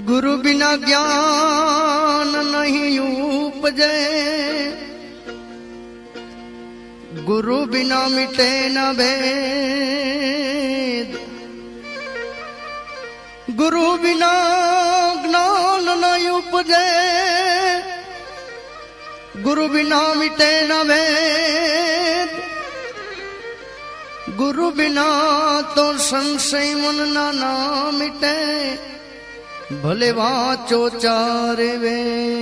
ગુરુ બિના જ્ઞાન નહીં ઉપજે. ગુરુ બિના મિટે ન ભેદ. ગુરુ બિના જ્ઞાન નહીં ઉપજે. ગુરુ બિના મિટે ન ભેદ. ગુરુ બિના તો સંશય મન ના મિટે. ભલે વાંચો ચારે વે.